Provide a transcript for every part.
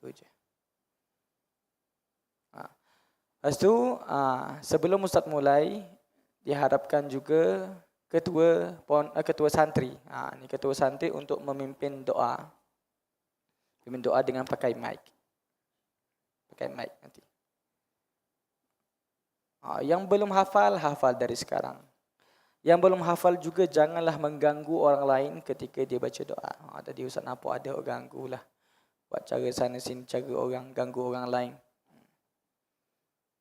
Itu je. Ha. Lepas tu, ha, sebelum Ustaz mulai, diharapkan juga ketua pon, eh, ketua santri. Ha, ni ketua santri untuk memimpin doa. Memimpin doa dengan pakai mic. Pakai mic nanti. Ha, yang belum hafal, hafal dari sekarang. Yang belum hafal juga janganlah mengganggu orang lain ketika dia baca doa. Ha, tadi Ustaz nampak ada ganggu lah. Buat cara sana sini, cara orang ganggu orang lain.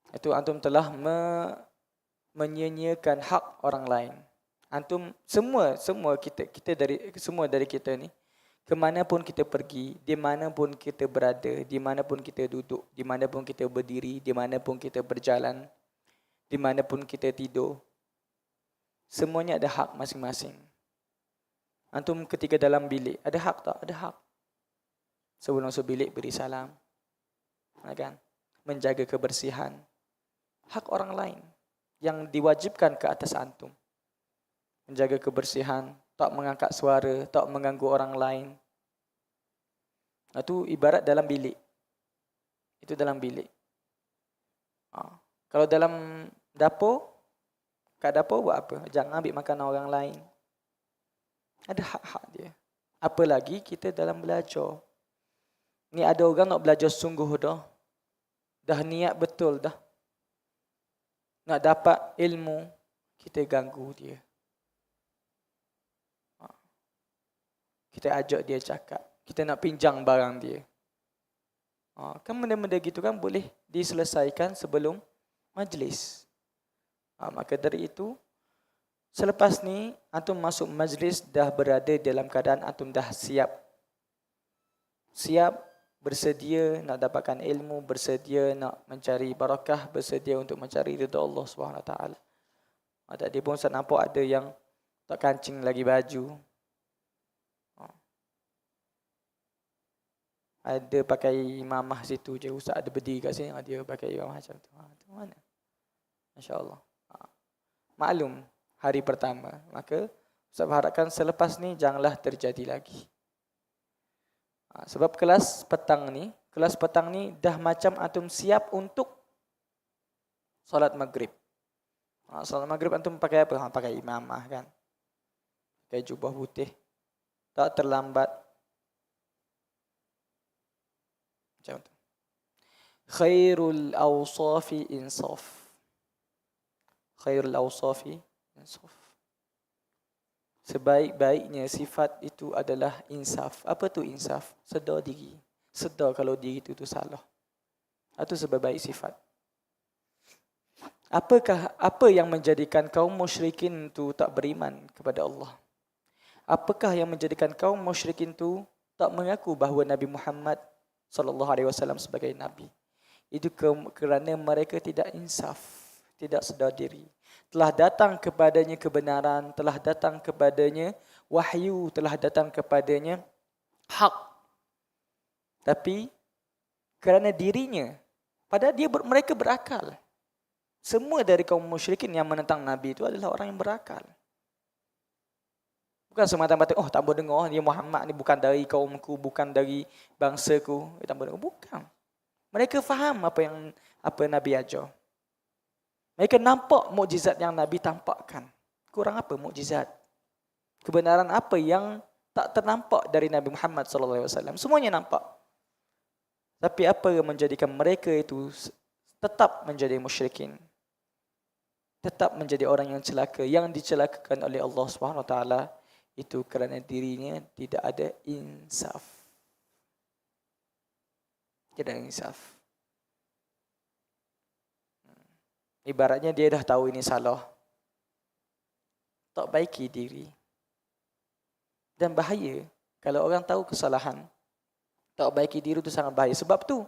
Itu antum telah me, menyia-nyiakan hak orang lain. Antum semua semua kita kita dari semua dari kita ni ke mana pun kita pergi, di mana pun kita berada, di mana pun kita duduk, di mana pun kita berdiri, di mana pun kita berjalan, di mana pun kita tidur. Semuanya ada hak masing-masing. Antum ketika dalam bilik, ada hak tak? Ada hak. Sebelum masuk bilik beri salam. Kan? Menjaga kebersihan. Hak orang lain yang diwajibkan ke atas antum. Menjaga kebersihan, tak mengangkat suara, tak mengganggu orang lain. Itu ibarat dalam bilik. Itu dalam bilik. Ha. Kalau dalam dapur, kat dapur buat apa? Jangan ambil makanan orang lain. Ada hak-hak dia. Apalagi kita dalam belajar. Ni ada orang nak belajar sungguh dah. Dah niat betul dah. Nak dapat ilmu, kita ganggu dia. kita ajak dia cakap. Kita nak pinjang barang dia. Ha, kan benda-benda gitu kan boleh diselesaikan sebelum majlis. Ha, maka dari itu, selepas ni, antum masuk majlis dah berada dalam keadaan antum dah siap. Siap, bersedia nak dapatkan ilmu, bersedia nak mencari barakah, bersedia untuk mencari ridha Allah SWT. Ha, tadi pun saya nampak ada yang tak kancing lagi baju, ada pakai mamah situ je ustaz ada berdiri kat sini dia pakai mamah macam tu ha tu mana masyaallah ha. maklum hari pertama maka ustaz harapkan selepas ni janganlah terjadi lagi. Sebab kelas petang ni kelas petang ni dah macam antum siap untuk solat maghrib ha. solat maghrib antum pakai apa ha, pakai imamah kan pakai jubah putih tak terlambat Macam tu. Khairul awsafi insaf. Khairul awsafi insaf. Sebaik-baiknya sifat itu adalah insaf. Apa tu insaf? Sedar diri. Sedar kalau diri itu, itu salah. Itu sebaik-baik sifat. Apakah apa yang menjadikan kaum musyrikin itu tak beriman kepada Allah? Apakah yang menjadikan kaum musyrikin itu tak mengaku bahawa Nabi Muhammad sallallahu alaihi wasallam sebagai nabi. Itu kerana mereka tidak insaf, tidak sedar diri. Telah datang kepadanya kebenaran, telah datang kepadanya wahyu, telah datang kepadanya hak. Tapi kerana dirinya, pada dia mereka berakal. Semua dari kaum musyrikin yang menentang Nabi itu adalah orang yang berakal. Bukan semata-mata, oh tak boleh dengar, dia Muhammad ni bukan dari kaumku, bukan dari bangsaku. Dia tak boleh dengar. Bukan. Mereka faham apa yang apa Nabi ajar. Mereka nampak mukjizat yang Nabi tampakkan. Kurang apa mukjizat? Kebenaran apa yang tak ternampak dari Nabi Muhammad SAW. Semuanya nampak. Tapi apa yang menjadikan mereka itu tetap menjadi musyrikin? Tetap menjadi orang yang celaka. Yang dicelakakan oleh Allah SWT itu kerana dirinya tidak ada insaf. Tidak ada insaf. Hmm. Ibaratnya dia dah tahu ini salah. Tak baiki diri. Dan bahaya kalau orang tahu kesalahan. Tak baiki diri itu sangat bahaya. Sebab tu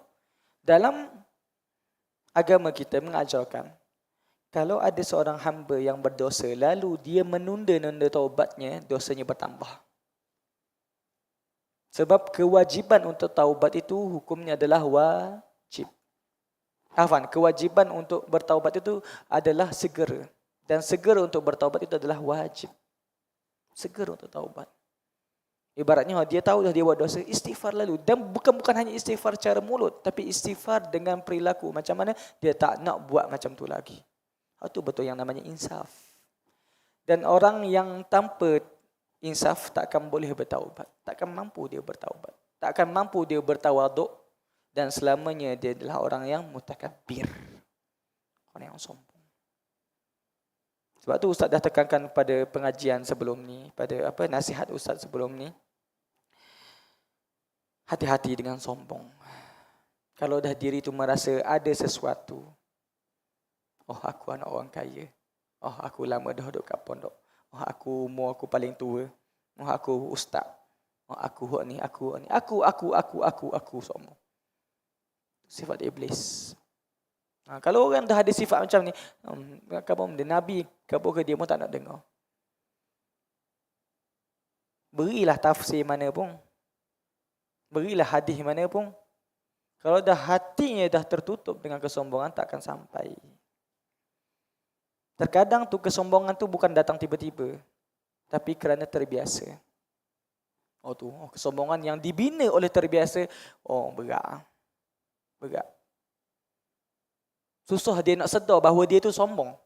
dalam agama kita mengajarkan kalau ada seorang hamba yang berdosa lalu dia menunda-nunda taubatnya, dosanya bertambah. Sebab kewajiban untuk taubat itu hukumnya adalah wajib. Afan, kewajiban untuk bertaubat itu adalah segera. Dan segera untuk bertaubat itu adalah wajib. Segera untuk taubat. Ibaratnya dia tahu dah dia buat dosa, istighfar lalu. Dan bukan bukan hanya istighfar cara mulut, tapi istighfar dengan perilaku. Macam mana dia tak nak buat macam tu lagi. Itu betul yang namanya insaf. Dan orang yang tanpa insaf takkan boleh bertaubat. Takkan mampu dia bertaubat. Takkan mampu dia bertawaduk. Dan selamanya dia adalah orang yang mutakabir. Orang yang sombong. Sebab tu Ustaz dah tekankan pada pengajian sebelum ni, pada apa nasihat Ustaz sebelum ni. Hati-hati dengan sombong. Kalau dah diri tu merasa ada sesuatu. Oh aku anak orang kaya. Oh aku lama dah duduk kat pondok. Oh aku umur aku paling tua. Oh aku ustaz. Oh aku ni, aku ni. Aku, aku, aku, aku, aku semua. Sifat iblis. Ha, kalau orang dah ada sifat macam ni, um, kamu dia Nabi, kamu ke dia pun tak nak dengar. Berilah tafsir mana pun. Berilah hadis mana pun. Kalau dah hatinya dah tertutup dengan kesombongan, tak akan sampai. Terkadang tu kesombongan tu bukan datang tiba-tiba. Tapi kerana terbiasa. Oh tu, oh, kesombongan yang dibina oleh terbiasa. Oh berat. Berat. Susah dia nak sedar bahawa dia tu sombong.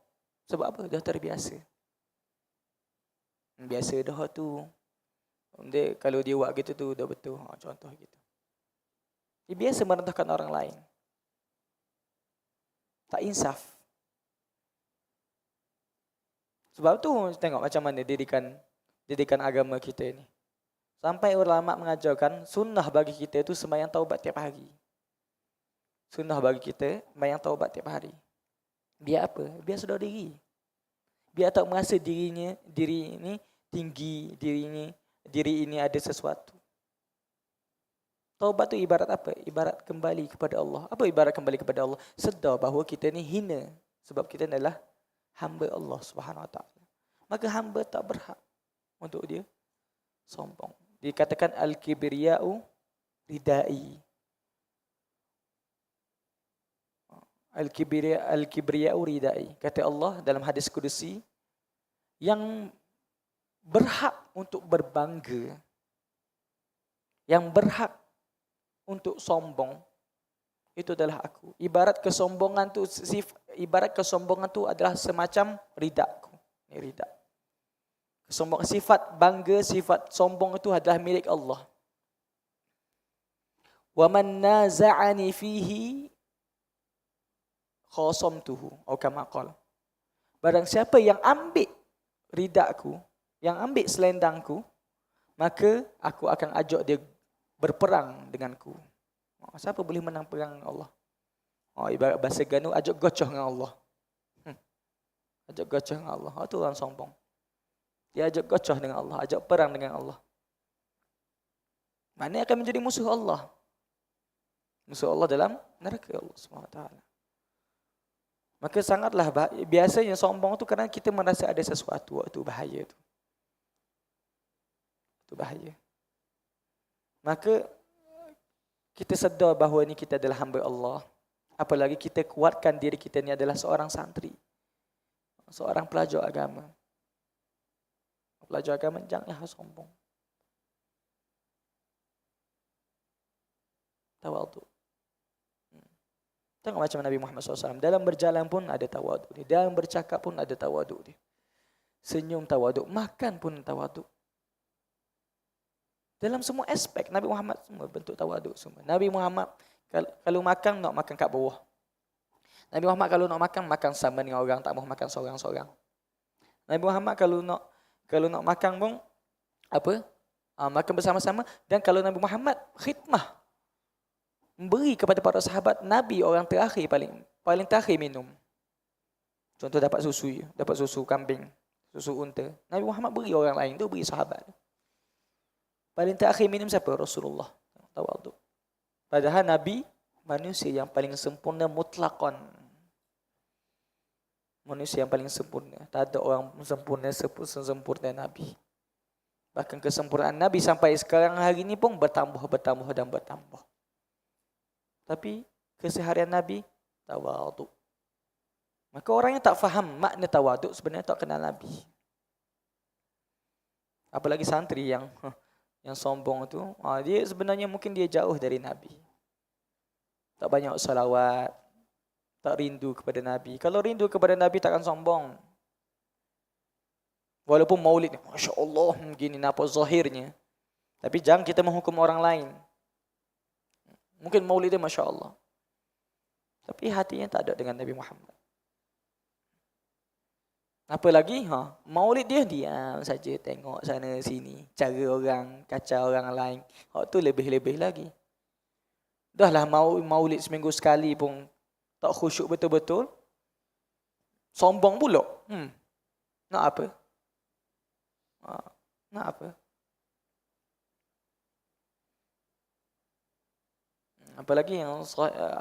Sebab apa? Dah terbiasa. Biasa dah tu. Dia, kalau dia buat gitu tu dah betul. Ha, contoh gitu. Dia biasa merendahkan orang lain. Tak insaf. Sebab tu tengok macam mana didikan didikan agama kita ni. Sampai ulama mengajarkan sunnah bagi kita itu sembahyang taubat tiap hari sunnah bagi kita bayang taubat tiap hari. Biar apa? Biar sedar diri. Biar tak merasa dirinya diri ini tinggi, diri ini diri ini ada sesuatu. Taubat tu ibarat apa? Ibarat kembali kepada Allah. Apa ibarat kembali kepada Allah? Sedar bahawa kita ni hina sebab kita adalah hamba Allah Subhanahu Wa Taala. Maka hamba tak berhak untuk dia sombong. Dikatakan al-kibriya'u ridai. Al-kibriya al-kibriya uridai. Kata Allah dalam hadis kudusi yang berhak untuk berbangga yang berhak untuk sombong itu adalah aku. Ibarat kesombongan tu ibarat kesombongan tu adalah semacam ridaku. Ini ridak. Kesombong sifat bangga, sifat sombong itu adalah milik Allah. Wa man naza'ani fihi khosam tuhu qala. Barang siapa yang ambil ridakku yang ambil selendangku maka aku akan ajak dia berperang denganku. Oh, siapa boleh menang perang dengan Allah? Oh ibarat bahasa ganu ajak gocoh dengan Allah. Hmm. ajak gocoh dengan Allah. Itu oh, orang sombong. Dia ajak gocoh dengan Allah ajak perang dengan Allah. Mana akan menjadi musuh Allah? Musuh Allah dalam neraka Allah SWT Maka sangatlah biasanya sombong tu kerana kita merasa ada sesuatu waktu bahaya tu. Itu bahaya. Maka kita sedar bahawa ni kita adalah hamba Allah. Apalagi kita kuatkan diri kita ni adalah seorang santri. Seorang pelajar agama. Pelajar agama janganlah sombong. Tawaduk. Tengok macam Nabi Muhammad SAW. Dalam berjalan pun ada tawaduk dia. Dalam bercakap pun ada tawaduk dia. Senyum tawaduk. Makan pun tawaduk. Dalam semua aspek Nabi Muhammad semua bentuk tawaduk semua. Nabi Muhammad kalau makan nak makan kat bawah. Nabi Muhammad kalau nak makan makan sama dengan orang tak mau makan seorang-seorang. Nabi Muhammad kalau nak kalau nak makan pun apa? Ha, makan bersama-sama dan kalau Nabi Muhammad khidmah memberi kepada para sahabat Nabi orang terakhir paling paling terakhir minum. Contoh dapat susu, dapat susu kambing, susu unta. Nabi Muhammad beri orang lain tu, beri sahabat. Paling terakhir minum siapa? Rasulullah. Tawaduk. Padahal Nabi manusia yang paling sempurna mutlakon. Manusia yang paling sempurna. Tak ada orang sempurna sempurna Nabi. Bahkan kesempurnaan Nabi sampai sekarang hari ini pun bertambah, bertambah dan bertambah. Tapi keseharian Nabi tawaduk. Maka orang yang tak faham makna tawaduk sebenarnya tak kenal Nabi. Apalagi santri yang yang sombong tu, ha, dia sebenarnya mungkin dia jauh dari Nabi. Tak banyak salawat, tak rindu kepada Nabi. Kalau rindu kepada Nabi takkan sombong. Walaupun maulid, Masya Allah, begini apa zahirnya. Tapi jangan kita menghukum orang lain. Mungkin maulid dia Masya Allah. Tapi hatinya tak ada dengan Nabi Muhammad. Apa lagi? Ha, maulid dia diam saja tengok sana sini, cara orang, kacau orang lain. Hak tu lebih-lebih lagi. Dahlah mau maulid seminggu sekali pun tak khusyuk betul-betul. Sombong pula. Hmm. Nak apa? Ha, nak apa? Apalagi yang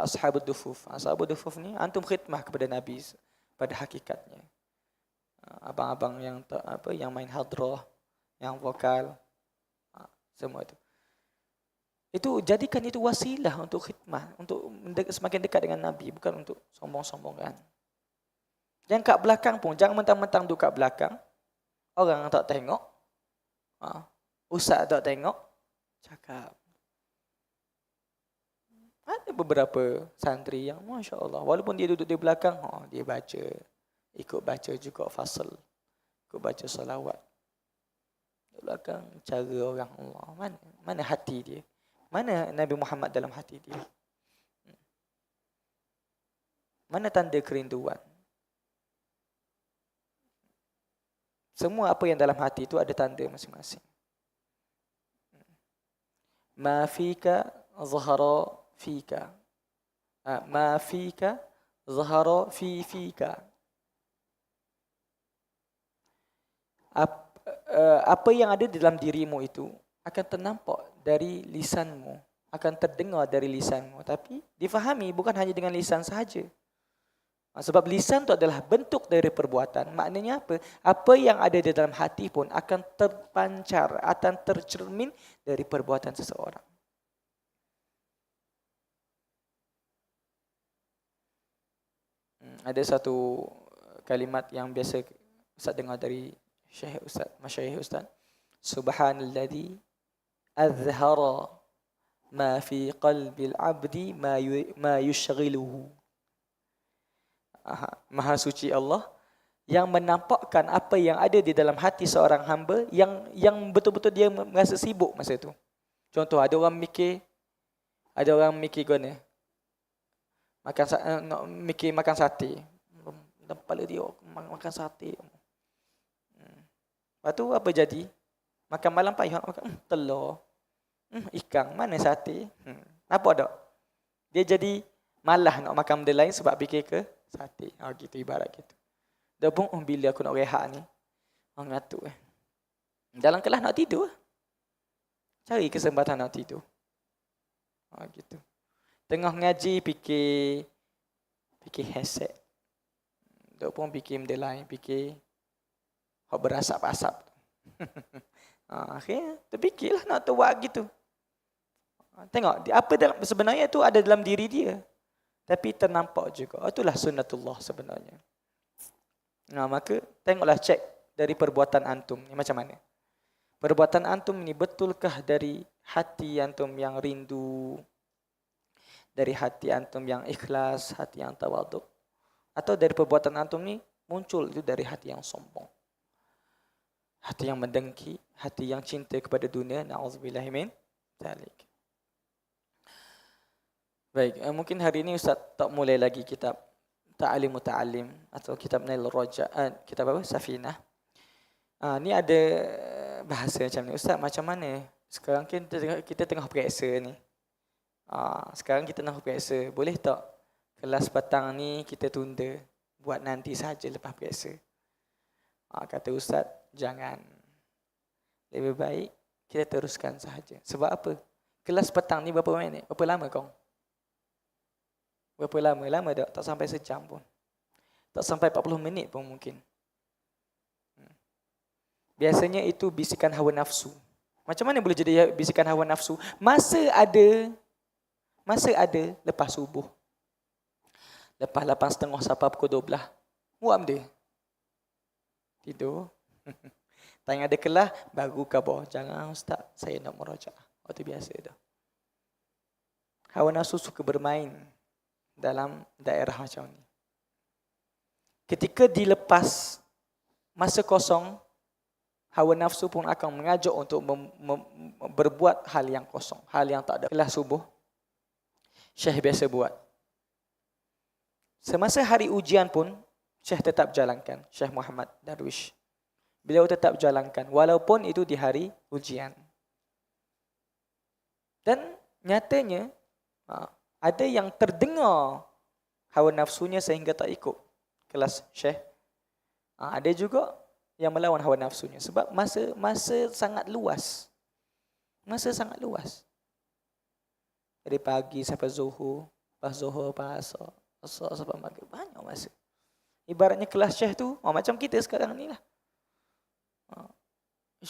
ashabul dufuf. Ashabul dufuf ni antum khidmah kepada Nabi pada hakikatnya. Ah, abang-abang yang apa yang main hadrah, yang vokal, ah, semua itu. Itu jadikan itu wasilah untuk khidmah, untuk semakin dekat dengan Nabi, bukan untuk sombong-sombongan. Yang kat belakang pun, jangan mentang-mentang duduk kat belakang, orang tak tengok, ah, ustaz tak tengok, cakap. Ada beberapa santri yang Masya Allah, walaupun dia duduk di belakang, oh, dia baca, ikut baca juga fasal ikut baca salawat. Di belakang cara orang Allah mana mana hati dia? Mana Nabi Muhammad dalam hati dia? Mana tanda kerinduan? Semua apa yang dalam hati itu ada tanda masing-masing. Ma fika zahara fika ah, ma fika zahara fi fika Eh, apa yang ada di dalam dirimu itu akan ternampak dari lisanmu, akan terdengar dari lisanmu. Tapi difahami bukan hanya dengan lisan sahaja. Ha, sebab lisan itu adalah bentuk dari perbuatan. Maknanya apa? Apa yang ada di dalam hati pun akan terpancar, akan tercermin dari perbuatan seseorang. Ada satu kalimat yang biasa Ustaz dengar dari Syekh Ustaz, Masyayikh Ustaz. Subhanalladzi azhara ma fi qalbil abdi ma ma yushghiluhu. Maha suci Allah yang menampakkan apa yang ada di dalam hati seorang hamba yang yang betul-betul dia merasa sibuk masa itu. Contoh ada orang mikir ada orang mikir guna makan eh, nak mikir makan sate. Dan kepala dia makan sate. Lepas tu apa jadi? Makan malam payah makan hmm, telur. Hmm, ikan, mana sate? Hmm. Apa tak? Dia jadi malah nak makan benda lain sebab fikir ke sate. Oh, gitu ibarat gitu. Dah pun oh, bila aku nak rehat ni. Oh, ngatuk eh. Dalam kelas nak tidur. Cari kesempatan nak tidur. Oh, gitu. Tengah ngaji fikir fikir headset. Dah pun fikir benda lain, fikir Kau berasap-asap. ha, akhirnya terfikirlah nak tuak gitu. Ha, tengok, apa dalam, sebenarnya itu ada dalam diri dia. Tapi ternampak juga. Itulah sunnatullah sebenarnya. Nah, maka tengoklah cek dari perbuatan antum ni macam mana. Perbuatan antum ni betulkah dari hati antum yang rindu? Dari hati antum yang ikhlas, hati yang tawaduk? Atau dari perbuatan antum ni muncul itu dari hati yang sombong? hati yang mendengki, hati yang cinta kepada dunia. Nauzubillah min zalik. Baik, eh, mungkin hari ini Ustaz tak mulai lagi kitab Ta'alim Muta'alim atau kitab Nail Raja, eh, kitab apa? Safinah. Ah, ni ada bahasa macam ni. Ustaz, macam mana? Sekarang kita tengah, kita tengah periksa ni. Ah, sekarang kita tengah periksa. Boleh tak kelas petang ni kita tunda buat nanti saja lepas periksa? Ah, kata Ustaz, jangan. Lebih baik kita teruskan sahaja. Sebab apa? Kelas petang ni berapa minit? Berapa lama kau? Berapa lama? Lama tak? Tak sampai sejam pun. Tak sampai 40 minit pun mungkin. Hmm. Biasanya itu bisikan hawa nafsu. Macam mana boleh jadi bisikan hawa nafsu? Masa ada, masa ada lepas subuh. Lepas 8.30 sampai pukul 12. Muam dia. Tidur. Tanya ada kelas, baru khabar. Jangan ustaz, saya nak merajaah. Waktu biasa tu. Hawa nafsu suka bermain dalam daerah macam ni. Ketika dilepas masa kosong, hawa nafsu pun akan mengajak untuk mem, mem, berbuat hal yang kosong, hal yang tak ada. Kelas subuh, Syekh biasa buat. Semasa hari ujian pun, Syekh tetap jalankan. Syekh Muhammad Darwish. Beliau tetap jalankan. Walaupun itu di hari ujian. Dan nyatanya, ha, ada yang terdengar hawa nafsunya sehingga tak ikut kelas Syekh. Ha, ada juga yang melawan hawa nafsunya. Sebab masa masa sangat luas. Masa sangat luas. Dari pagi sampai zuhur, pas zuhur, pas asar. Asar sampai maghrib. Banyak masa. Ibaratnya kelas syekh tu, oh, macam kita sekarang ni lah. Ha.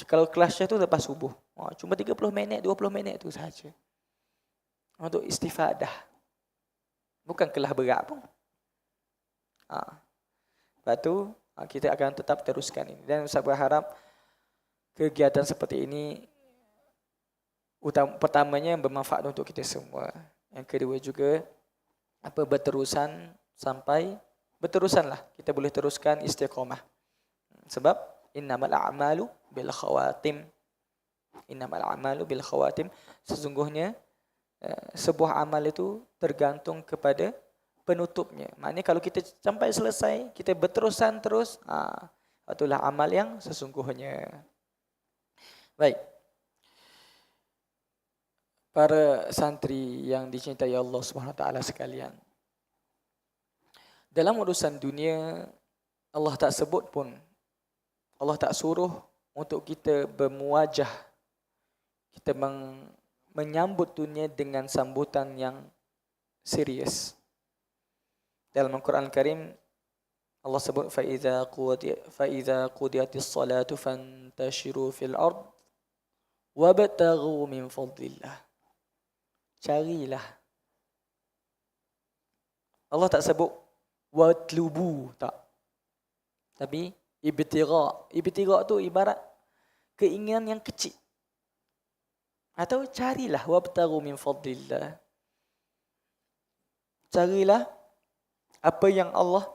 Kalau kelas syekh tu lepas subuh. Ha. Cuma 30 minit, 20 minit tu sahaja. Untuk istifadah. Bukan kelas berat pun. Ha. Lepas tu, ha, kita akan tetap teruskan ini. Dan saya berharap kegiatan seperti ini utama, pertamanya bermanfaat untuk kita semua. Yang kedua juga apa berterusan sampai berterusanlah. Kita boleh teruskan istiqamah sebab innamal a'malu bil khawatim. Innamal a'malu bil khawatim. Sesungguhnya eh, sebuah amal itu tergantung kepada penutupnya. Maknanya kalau kita sampai selesai kita berterusan terus ah itulah amal yang sesungguhnya. Baik para santri yang dicintai Allah Subhanahu Taala sekalian. Dalam urusan dunia Allah tak sebut pun Allah tak suruh untuk kita bermuajah kita meng, menyambut dunia dengan sambutan yang serius. Dalam Al-Quran Al-Karim Allah sebut fa iza qudi fa iza qudiyatis salatu fantashiru fil ard wabtaghu min fadlillah carilah. Allah tak sebut watlubu tak. Tapi ibtira. Ibtira tu ibarat keinginan yang kecil. Atau carilah wabtaru min fadlillah. Carilah apa yang Allah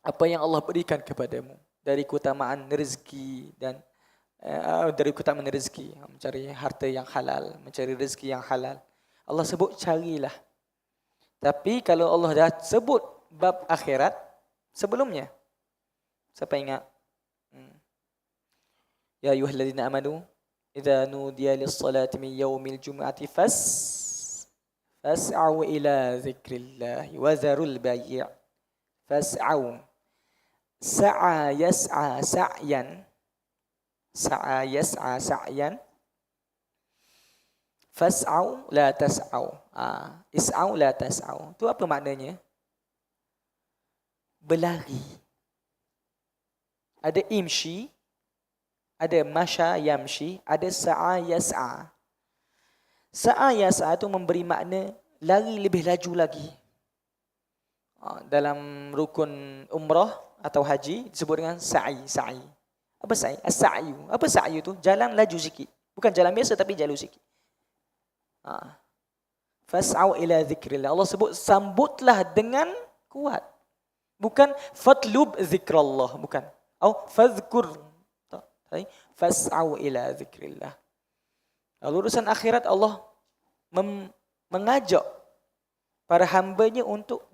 apa yang Allah berikan kepadamu dari keutamaan rezeki dan dari keutamaan rezeki. Mencari harta yang halal mencari rezeki yang halal. Allah sebut carilah. Tapi kalau Allah dah sebut bab akhirat sebelumnya siapa ingat? Hmm. ya ayyuhalladzina amanu idza nudiya lis-salati min yaumil jum'ati fas fas'au ila dzikrillah wa zarul bai' fas'au. Sa'a yas'a sa'yan sa'a yas'a sa'yan. Fas'au la tas'au. Ah is'au la tas'au. Tu apa maknanya? Berlari. Ada imshi ada masya yamshi ada sa'a yas'a. Sa'a yas'a tu memberi makna lari lebih laju lagi. Dalam rukun umrah atau haji disebut dengan sa'i sa'i apa sa'i? As-sa'yu. Apa sa'yu tu? Jalan laju sikit. Bukan jalan biasa tapi jalan sikit. Ha. Fas'au ila zikrillah. Allah sebut sambutlah dengan kuat. Bukan fatlub zikrallah. Bukan. Atau fazkur. Fas'au ila zikrillah. Lalu urusan akhirat Allah mengajak para hambanya untuk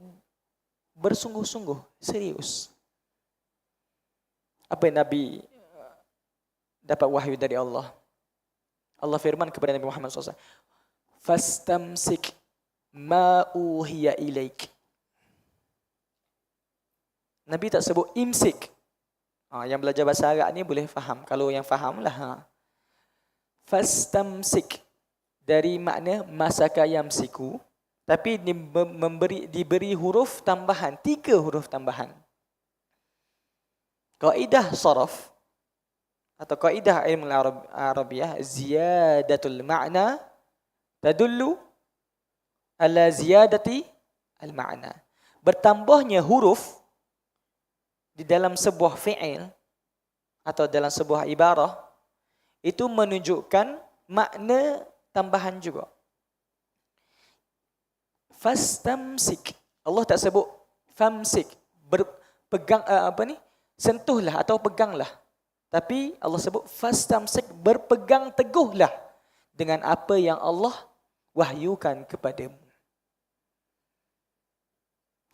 bersungguh-sungguh, serius. Apa yang Nabi dapat wahyu dari Allah. Allah firman kepada Nabi Muhammad SAW. Fastamsik ma'uhiya ilaik. Nabi tak sebut imsik. Ha, yang belajar bahasa Arab ni boleh faham. Kalau yang faham lah. Ha. Fastamsik. Dari makna masaka yamsiku. Tapi memberi, diberi huruf tambahan. Tiga huruf tambahan. Kaidah saraf atau kaidah ilmu Arabiah ziyadatul ma'na tadullu ala ziyadati al ma'na bertambahnya huruf di dalam sebuah fi'il atau dalam sebuah ibarah itu menunjukkan makna tambahan juga. Fastamsik. Allah tak sebut famsik. Berpegang uh, apa ni? Sentuhlah atau peganglah. Tapi Allah sebut fastamsik berpegang teguhlah dengan apa yang Allah wahyukan kepadamu.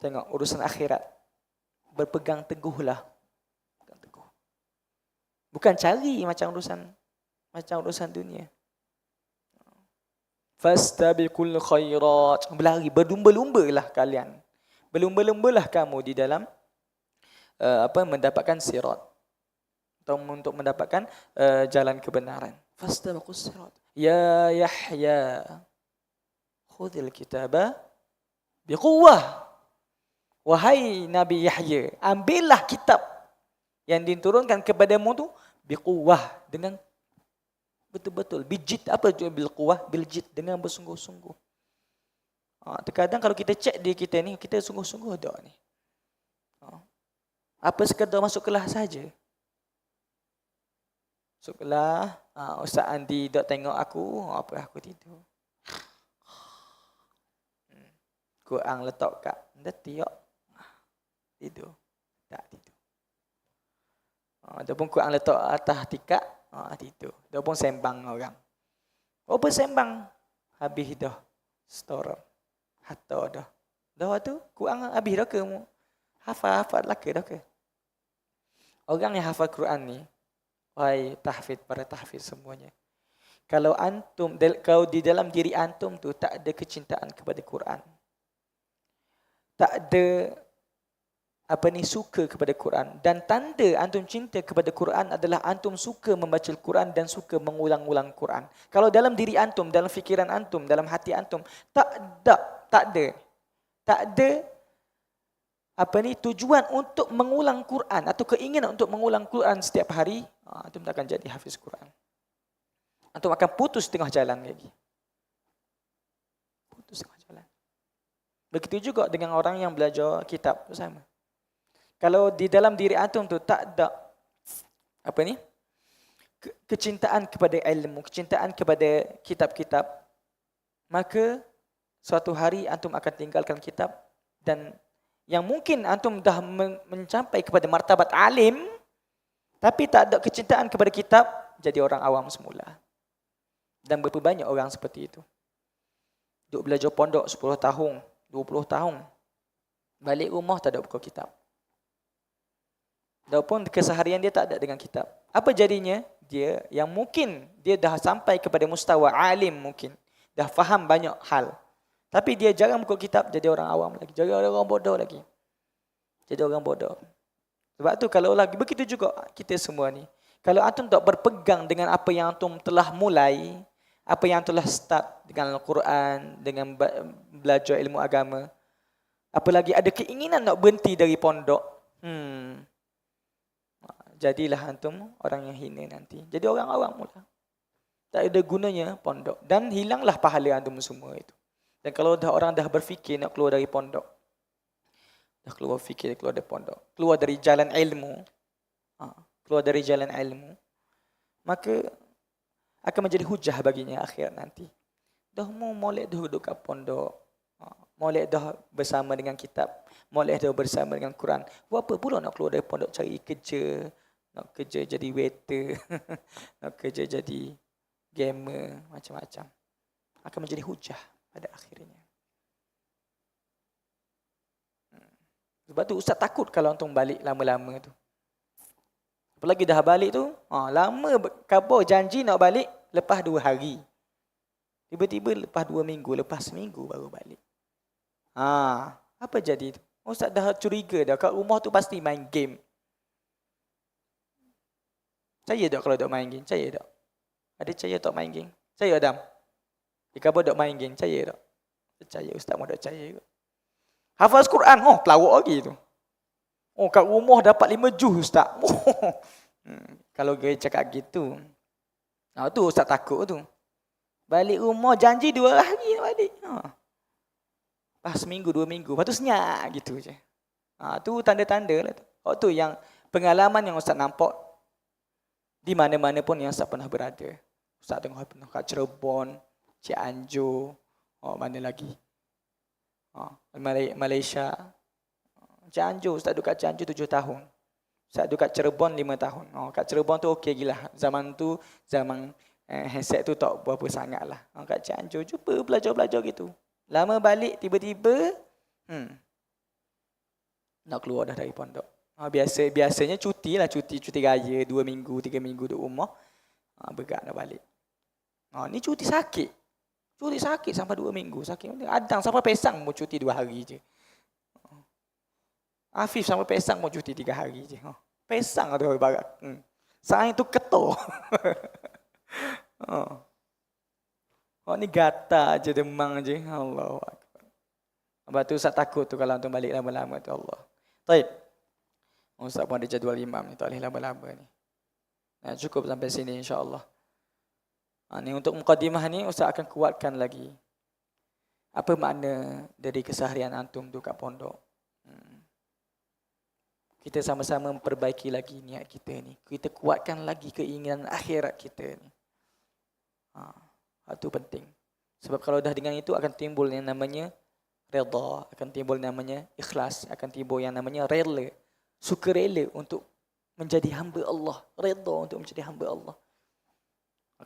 Tengok urusan akhirat. Berpegang teguhlah. Bukan cari macam urusan macam urusan dunia. Fastabiqul khairat. Berlari, berlumba-lumba lah kalian. Berlumba-lumba lah kamu di dalam uh, apa mendapatkan sirat. Atau untuk mendapatkan uh, jalan kebenaran. Fastabiqul sirat. Ya Yahya. Khudil kitaba biquwah. Wahai Nabi Yahya, ambillah kitab yang diturunkan kepadamu tu biquwah dengan betul-betul bijit apa tu bil jid dengan bersungguh-sungguh. Ha, terkadang kalau kita cek di kita ni kita sungguh-sungguh doa ni. Ha, apa sekadar masuk kelas saja. Masuk kelas, ha, Ustaz Andi dok tengok aku, apa aku tidur. Hmm. Quran letak kat tiok. Tidur. Tak tidur. Ha, ataupun Quran letak atas tikak, Ha, itu. Dia pun sembang orang. Apa sembang? Habis dah. Store. Hatta dah. Dah tu, Quran habis dah ke? Hafal-hafal lah dah ke? Orang yang hafal Quran ni, wahai tahfid, para tahfid semuanya. Kalau antum, kalau di dalam diri antum tu tak ada kecintaan kepada Quran. Tak ada apa ni suka kepada Quran dan tanda antum cinta kepada Quran adalah antum suka membaca Quran dan suka mengulang-ulang Quran. Kalau dalam diri antum, dalam fikiran antum, dalam hati antum tak ada, tak ada. Tak ada apa ni tujuan untuk mengulang Quran atau keinginan untuk mengulang Quran setiap hari, ah, antum tak akan jadi hafiz Quran. Antum akan putus tengah jalan lagi. Putus tengah jalan. Begitu juga dengan orang yang belajar kitab sama. Kalau di dalam diri antum tu tak ada apa ni? kecintaan kepada ilmu, kecintaan kepada kitab-kitab, maka suatu hari antum akan tinggalkan kitab dan yang mungkin antum dah mencapai kepada martabat alim tapi tak ada kecintaan kepada kitab jadi orang awam semula. Dan berapa banyak orang seperti itu. Duk belajar pondok 10 tahun, 20 tahun. Balik rumah tak ada buku kitab. Walaupun keseharian dia tak ada dengan kitab. Apa jadinya? Dia yang mungkin dia dah sampai kepada mustawa alim mungkin. Dah faham banyak hal. Tapi dia jarang buka kitab jadi orang awam lagi. Jadi orang bodoh lagi. Jadi orang bodoh. Sebab tu kalau lagi begitu juga kita semua ni. Kalau antum tak berpegang dengan apa yang antum telah mulai, apa yang telah start dengan Al-Quran, dengan belajar ilmu agama, apalagi ada keinginan nak berhenti dari pondok, hmm, jadilah antum orang yang hina nanti. Jadi orang awam mula. Tak ada gunanya pondok. Dan hilanglah pahala antum semua itu. Dan kalau dah orang dah berfikir nak keluar dari pondok. Dah keluar fikir keluar dari pondok. Keluar dari jalan ilmu. Ha, keluar dari jalan ilmu. Maka akan menjadi hujah baginya akhirat nanti. Dah mau molek dah duduk kat pondok. Ha, molek dah bersama dengan kitab. Molek dah bersama dengan Quran. Buat apa pula nak keluar dari pondok cari kerja nak kerja jadi waiter, nak kerja jadi gamer, macam-macam. Akan menjadi hujah pada akhirnya. Hmm. Sebab tu Ustaz takut kalau antum balik lama-lama tu. Apalagi dah balik tu, ha, lama kabar janji nak balik lepas dua hari. Tiba-tiba lepas dua minggu, lepas seminggu baru balik. Ha, apa jadi tu? Ustaz dah curiga dah, kat rumah tu pasti main game. Percaya tak kalau dok main game? Percaya tak? Ada percaya tak main game? Percaya Adam? Jika kau dok main game, percaya tak? Percaya ustaz mau dok percaya ke? Hafaz Quran, oh pelawak lagi tu. Oh kat rumah dapat lima juz ustaz. hmm, kalau dia cakap gitu. Nah, tu ustaz takut tu. Balik rumah janji dua hari nak balik. Ha. Pas seminggu, dua minggu. Lepas tu senyap gitu je. Ha, tu tanda-tanda lah tu. Oh, tu yang pengalaman yang ustaz nampak Di mana-mana pun yang Ustaz pernah berada. Ustaz tengah pernah kat Cirebon, Cianjur, oh, mana lagi? Oh, Malaysia. Cianjur, Ustaz duduk kat Cianjur tujuh tahun. Ustaz duduk kat Cirebon lima tahun. Oh, kat Cirebon tu okey gila. Zaman tu, zaman eh, handset tu tak berapa sangat lah. Oh, kat Cianjur, jumpa belajar-belajar gitu. Lama balik, tiba-tiba, hmm, nak keluar dah dari pondok. Ha, biasa biasanya cuti lah cuti cuti raya dua minggu tiga minggu di rumah ha, bergerak nak balik. Ha, ni cuti sakit. Cuti sakit sampai dua minggu sakit. Adang sampai pesang mau cuti dua hari je. Afif sampai pesang mau cuti tiga hari je. Pesang ada barat. Hmm. Saya tu ketor. ha. Oh ni gata je demang je. Allah. Lepas tu saya takut tu kalau tu balik lama-lama tu Allah. Baik. Ustaz pun ada jadual imam ni. Tak boleh lama-lama ni. Nah, cukup sampai sini insyaAllah. Ha, ni untuk mukadimah ni Ustaz akan kuatkan lagi. Apa makna dari keseharian antum tu kat pondok. Hmm. Kita sama-sama memperbaiki lagi niat kita ni. Kita kuatkan lagi keinginan akhirat kita ni. Ha, itu penting. Sebab kalau dah dengan itu akan timbul yang namanya reda, akan timbul namanya ikhlas, akan timbul yang namanya rela, sukarela untuk menjadi hamba Allah, reda untuk menjadi hamba Allah.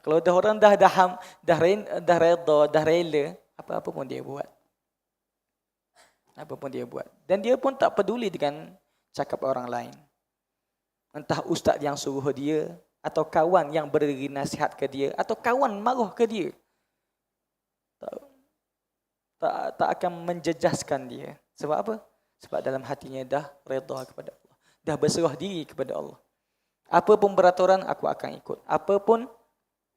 Kalau dah orang dah dah dah dah reda, dah rela, apa-apa pun dia buat. Apa pun dia buat. Dan dia pun tak peduli dengan cakap orang lain. Entah ustaz yang suruh dia, atau kawan yang beri nasihat ke dia, atau kawan marah ke dia. Tak tak tak akan menjejaskan dia. Sebab apa? Sebab dalam hatinya dah redha kepada Allah. Dah berserah diri kepada Allah. Apa pun peraturan aku akan ikut. Apa pun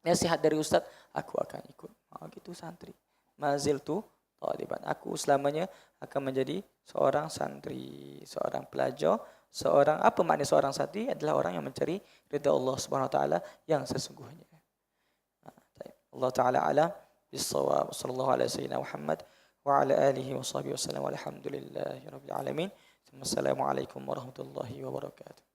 nasihat dari ustaz, aku akan ikut. Oh, gitu santri. Mazil tu taliban. Aku selamanya akan menjadi seorang santri, seorang pelajar, seorang apa makna seorang santri adalah orang yang mencari ridha Allah Subhanahu Wa Taala yang sesungguhnya. Ah, Allah Taala ala bisawab. Sallallahu alaihi wasallam Muhammad wa ala alihi wa sahbihi wasallam alamin. Assalamualaikum warahmatullahi wabarakatuh.